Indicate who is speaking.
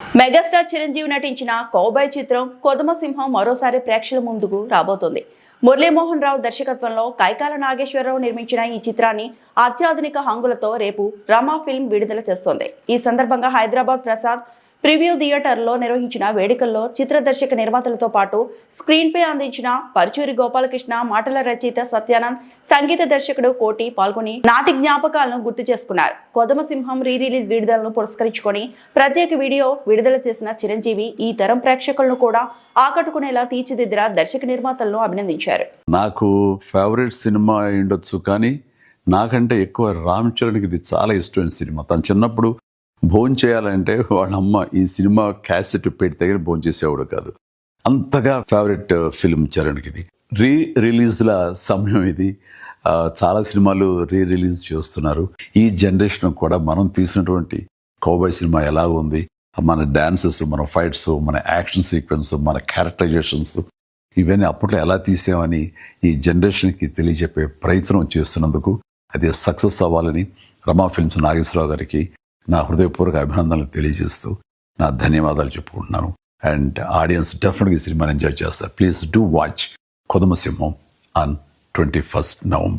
Speaker 1: Megastar Chiranjeevi నటించిన cowboy చిత్రం కొదమ సింహం మరోసారి ప్రేక్షకుల ముందుకు రాబోతోంది. మురళీమోహన్ రావు దర్శకత్వంలో కైకాల నాగేశ్వరరావు నిర్మించిన ఈ చిత్రాన్ని అత్యాధునిక హంగులతో రేపు రమా ఫిల్మ్ విడుదల చేస్తోంది. ఈ సందర్భంగా హైదరాబాద్ ప్రసాద్ ప్రివ్యూ థియేటర్లో నిర్వహించిన వేడుకల్లో చిత్ర దర్శక నిర్మాతలతో పాటు స్క్రీన్పై అందించిన పరుచూరి గోపాలకృష్ణ మాటల రచయిత సత్యానంద్ సంగీత దర్శకుడు కోటి పాల్గొని నాటి జ్ఞాపకాలను గుర్తు చేసుకున్నారు. కొదమసింహం రీ రిలీజ్ విడుదలను పురస్కరించుకొని ప్రత్యేక వీడియో విడుదల చేసిన చిరంజీవి ఈ తరం ప్రేక్షకులను కూడా ఆకట్టుకునేలా తీర్చిదిద్దిన దర్శక నిర్మాతలను అభినందించారు.
Speaker 2: నాకు ఫేవరెట్ సినిమా ఉండొచ్చు కానీ నాకంటే ఎక్కువ రామ్ చరణ్కి ఇది చాలా ఇష్టమైన సినిమా. తను చిన్నప్పుడు భోజనం చేయాలంటే వాళ్ళ అమ్మ ఈ సినిమా క్యాసెట్ పెట్టి దగ్గర భోజనం చేసేవాడు కాదు. అంతగా ఫేవరెట్ ఫిల్మ్ uh, చరణ్కి ఇది. రీ రిలీజ్ల సమయం ఇది. చాలా సినిమాలు రీ రిలీజ్ చేస్తున్నారు. ఈ జనరేషన్ కూడా మనం తీసినటువంటి కౌబాయ్ సినిమా ఎలా ఉంది. మన డ్యాన్సెస్ మన ఫైట్స్ మన యాక్షన్ సీక్వెన్స్ మన క్యారెక్టరైజేషన్స్ ఇవన్నీ అప్పట్లో ఎలా తీసామని ఈ జనరేషన్కి తెలియజెప్పే ప్రయత్నం చేస్తున్నందుకు అది సక్సెస్ అవ్వాలని రమా ఫిల్మ్స్ నాగేశ్వరరావు గారికి నా హృదయపూర్వక అభినందనలు తెలియజేస్తూ నా ధన్యవాదాలు చెప్పుకుంటున్నాను. అండ్ ఆడియన్స్ డెఫినెట్గా ఈ సినిమాని ఎంజాయ్ చేస్తారు. Please do watch Kodamasimham on twenty first November